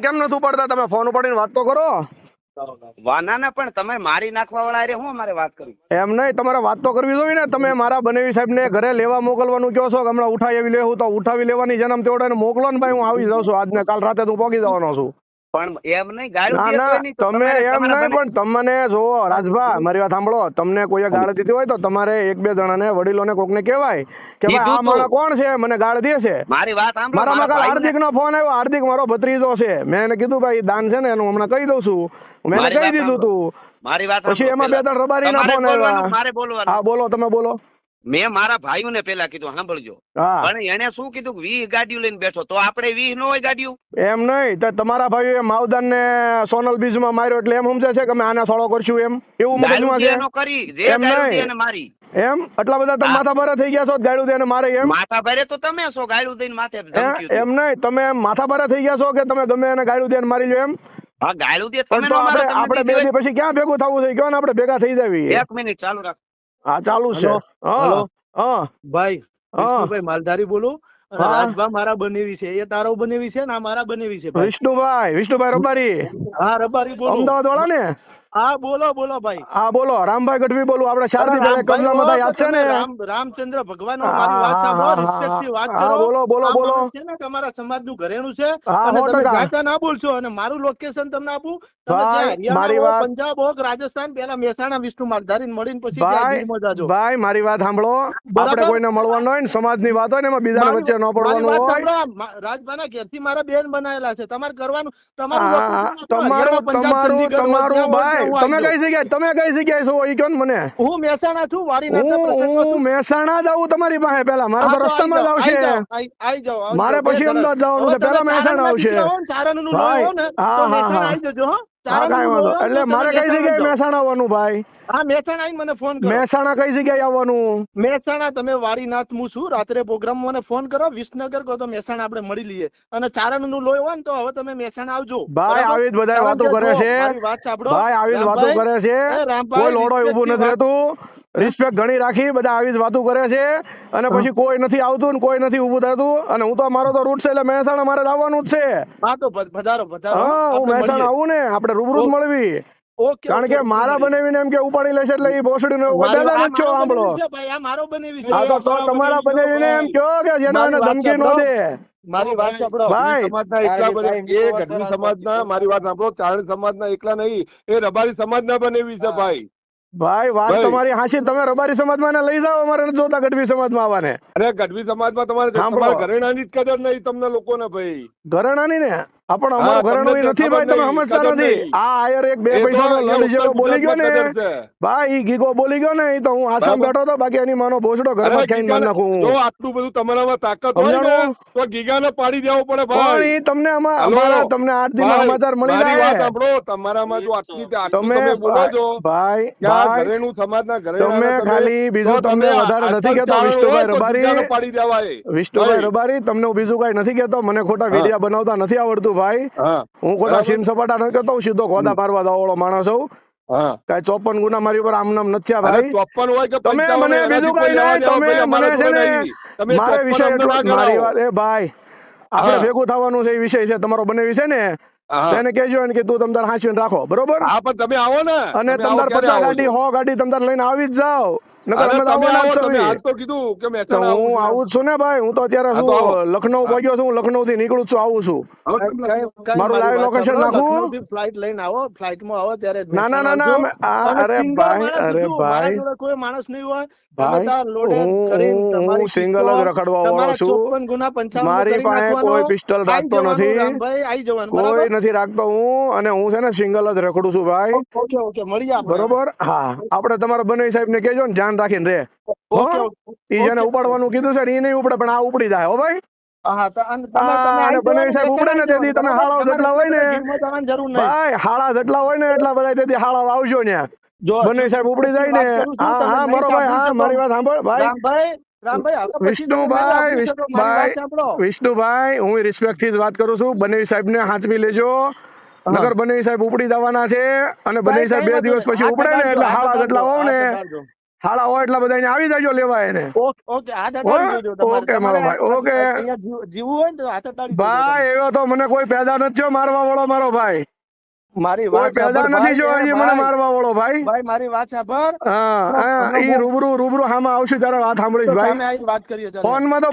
કેમ નથી પડતા તમે ફોન ઉપાડીને વાત તો કરો. ના ના પણ તમે મારી નાખવા વાળા હારે હું અમારે વાત કરી? એમ નહીં તમારે વાત તો કરવી જોઈએ ને. તમે મારા બનેવી સાહેબને ઘરે લેવા મોકલવાનું કહો છો કે હમણાં ઉઠાવી લેવું તો ઉઠાવી લેવાની જન્મ તેવડાને મોકલો ને ભાઈ હું આવી જાઉં છું. આજને કાલ રાતે તું પહોંચી જવાનો છું. પણ એમ નહીં ગાળું ના દે ના તોય નહીં તો તમે એમ નહીં પણ તમને જો રાજભા મારી વાત સાંભળો તમને કોઈએ ગાળ દીધી હોય તો તમારે એક બે જણાને વડીલોને કોકને કહેવાય કે ભાઈ આ. માણસ કોણ છે? મને ગાળ દે છે. મારી વાત સાંભળો મારામાં કાલ હાર્દિક નો ફોન આવ્યો હાર્દિક મારો ભત્રીજો છે. મેં એને કીધું ભાઈ દાન છે ને એનું હમણાં કહી દઉં છું. મેં કહી દીધું તું. મારી વાત પછી એમાં બે ત્રણ રબારી ના ફોન આવ્યો. આવ્યા હા બોલો તમે બોલો. મેં મારા ભાઈઓને પેલા કીધું સાંભળજો. પણ એને શું કીધું? વીહ ગાડીઓ લઈને બેઠો. તો આપણે વીહ ન હોય ગાડીઓ? એમ નહીં તો તમારા ભાઈઓએ માવદાન ને સોનલ બીજમાં માર્યો એટલે એમ સમજે છે કે અમે આને સોળો કરશું એમ? એવું ગાળું મગજમાં છે? કરી જે એમ નહીં. મારી. એમ? એટલા બધા તમે માથા ભારે થઈ ગયા છો ગાડું દઈને મારે એમ? માથા ભારે તો તમે છો ગાળું દઈને માથે. એમ નહીં તમે માથા ભારે થઈ ગયા છો કે તમે ગમે એને ગાડું દઈને મારી લો એમ? હા ગાળું દે તમે આપણે આપણે બે પછી ક્યાં ભેગું થવું છે કયો ને આપણે ભેગા થઈ જાવી એક મિનિટ ચાલુ રાખ. હા ચાલુ છે? હા હા. ભાઈ વિષ્ણુભાઈ માલધારી બોલું. રાજભા મારા બનેવી છે. એ તારો બનેવી છે ને આ મારા બનેવી છે વિષ્ણુભાઈ વિષ્ણુભાઈ રબારી. હા રબારી બોલો. અમદાવાદ વાળા ને હા બોલો બોલો ભાઈ. હા બોલો. રામભાઈ ગઢવી બોલું. આપણે શારદી રામ ભાઈ કબજામાં ભાઈ, યાદ છે ને? રામચંદ્ર ભગવાન મારી વાત સાંભળો હા, થી વાત કરો. બોલો, બોલો, બોલો. માણસ છે ને ઘરેણું છે અને તમે જાતા ના બોલશો અને મારું લોકેશન તમને આપું. તમે ભાઈ, મારી વાત- પંજાબ હોક રાજસ્થાન પેલા મહેસાણા વિષ્ણુ માલધારી મળીને પછી ભાઈ ભાઈ મારી વાત સાંભળો. આપણે કોઈને મળવાનું હોય ને સમાજની વાત હોય ને એમાં બીજા વચ્ચે ન પડવાનું હોય. રાજભાના ઘેરથી મારા બેન બનાયેલા છે. તમારે કરવાનું તમારું તમારું તમારું તમારું હોય ભાઈ તમે આવી કઈ જગ્યાએ તમે કઈ જગ્યાએ છો એ કયો ને મને હું મહેસાણા છું વાડી હું. મહેસાણા જ આવું તમારી પાસે પેલા મારે તો રસ્તામાં જ આવશે મારે પછી અમદાવાદ જવાનું છે. પહેલા મહેસાણા આવશે. દીકરા હો ને, તો મહેસાણા. આઈ જજો, હો. કાંઈ વાંધો. ને, એટલે મારે કઈ જગ્યાએ. મહેસાણા આવવાનું ભાઈ? હા મહેસાણા આઈને મને ફોન કરો. મહેસાણા કઈ જગ્યાએ આવવાનું? મહેસાણા તમે વાડીનાથ હું છું. રાત્રે પ્રોગ્રામ મને ફોન કરો. વિસનગર કહો તો મહેસાણા આપણે મળી લઈએ. અને ચારણનું લોહી હોય ને તો હવે તમે મહેસાણા આવજો. ભાઈ આવી જ બધા વાતો કરે છે. ભાઈ આવી જ વાતો કરે છે. કોઈ લોડો ઊભું નથી રહેતું. રિસ્પેક્ટ ઘણી રાખી બધા આવી જ વાતો કરે છે. અને પછી કોઈ નથી આવતું ને કોઈ નથી ઊભું થતું. અને હું તો મારો તો રૂટ છે એટલે મહેસાણા મારે આવવાનું જ છે. હા તો હા હું મહેસાણા આવું ને આપણે રૂબરૂ જ મળવી. કારણ કે મારા બનાવીને એમ કે ઉપાડી લેશે એટલે એ ભોસડી નો મારી- કદાચ છો મારો સાંભળો ભાઈ, આ મારો બનેવી છે. હા તો તમારા બનાવીને એમ કહો કે જેના એને ધમકી ન. દે મારી વાત સાંભળો. સમાજના એકલા બને. એ ગઢવી સમાજના મારી વાત સાંભળો. ચારણ સમાજના એકલા નહીં. એ રબારી સમાજના બનેવી છે ભાઈ. ભાઈ વાત તમારી હાસી તમે રબારી સમાજમાં એને લઈ જાઓ અમારે જોતા ગઢવી સમાજમાં આવવાને. અરે ગઢવી સમાજમાં તમારે ઘરેણાની જ કદર નહીં તમને લોકોને ભાઈ. ઘરેણાની ને? આ પણ અમારું ઘરેણું નથી ભાઈ તમે સમજતા નથી. આ આયર એક બે પૈસાનો એ જેવો બોલી ગયો ને. ભાઈ ઈ ગીગો બોલી ગયો ને તો હું આસામ બેઠો તો બાકી એની માનો ભોસડો ઘરમાં ખાઈને મારી નાખું જો આટલું બધું તમારામાં તાકાત હોય ને? તો ગીગાને પાડી દેવો પડે પણ ઈ તમને અમારા તમને આઠ દિન સમાચાર મળી મારી વાત જાય સાંભળો તમારામાં જો આટલી તમે બોલો છો ભાઈ ભાઈ ઘરેણું સમાજના તમે ખાલી બીજું તમને વધારે નથી કહેતો ચારણ વિષ્ણુભાઈ રબારી. પાડી દેવાય. વિષ્ણુભાઈ રબારી તમને બીજું કઈ નથી કહેતો મને ખોટા. વિડિયા બનાવતા નથી આવડતું ભાઈ હું. ખોટા સીન સપાટા નથી કરતો સીધો ખોદા પારવા દાવાળો માણસ છું કઈ ચોપન ગુના મારી ઉપર આમ નામ નથી ભાઈ. ચોપન હોય કે તમે મને બીજું કઈ કોઈ નહીં તમે મને છે ને મારે વિષય ના મારી વાત એ ભાઈ આપણે ભેગું થવાનું છે એ વિષય છે તમારો બને વિષય ને. તેને કેજો ને કે તું તમ તાર હાંસીને રાખો બરોબર? હા પણ તમે આવો ને. અને તમે તમ તાર આવો ક્યારે પચાસ ગાડી? હો ગાડી તમતાર લઈને આવી જ જાઓ. હું આવું છું ને ભાઈ હું તો અત્યારે. શું લખનઉ પહોંચ્યો છું લખનઉ થી નીકળું છું આવું છું હવે કઈ- તમે કઈ- કઈ મારું મારી live વાત location સાંભળો, નાખું? લખનઉથી લઈને આવો flight માં આવો ત્યારે ના ના ના ના મહેસાણા અમે- આ- આવજો. અરે ભાઈ અરે ભાઈ કોઈ માણસ નહીં હોય ભાઈ, તમે તાર loaded હું- કરીને હું- તમારી હું single જ રખડવા વાળો છું. 54 ગુના 55 મારી પાસે કોઈ પિસ્તોલ રાખતો નથી. કોઈ નથી રાખતો હું અને હું છે ને સિંગલ જ રખડું છું ભાઈ. બરોબર હા આપડે તમારા બને સાહેબ ને કહેજો ને ધ્યાન રાખીને રે. ઈ જેને ઉપાડવાનું કીધું છે ને ઈ નહીં ઉપડે પણ આ ઉપડી જાય હો ભાઈ. વિષ્ણુભાઈ, હું રિસ્પેક્ટથી વાત કરું છું. બનેવી સાહેબ ને હાંચવી લેજો નગર બનેવી સાહેબ ઉપડી જવાના છે. અને બનેવી સાહેબ બે દિવસ પછી ઉપડે ને એટલે હાળા જેટલા હોવ ને હાડા હોય એટલા બધા આવી જાજો લેવા એને. ઓકે મારો ભાઈ, ઓકે. જીવવું હોય ને હાથ ભાઈ એવો તો મને કોઈ પેદા નથી મારવા વાળો મારો ભાઈ. મારી વાત પેદા નથી જો એ મને મારવા વાળો ભાઈ. ભાઈ મારી વાત સાંભળ. હા હા રૂબરૂ રૂબરૂ હામાં આવશે ત્યારે વાત સાંભળીશ ભાઈ. વાત કરીએ ફોનમાં તો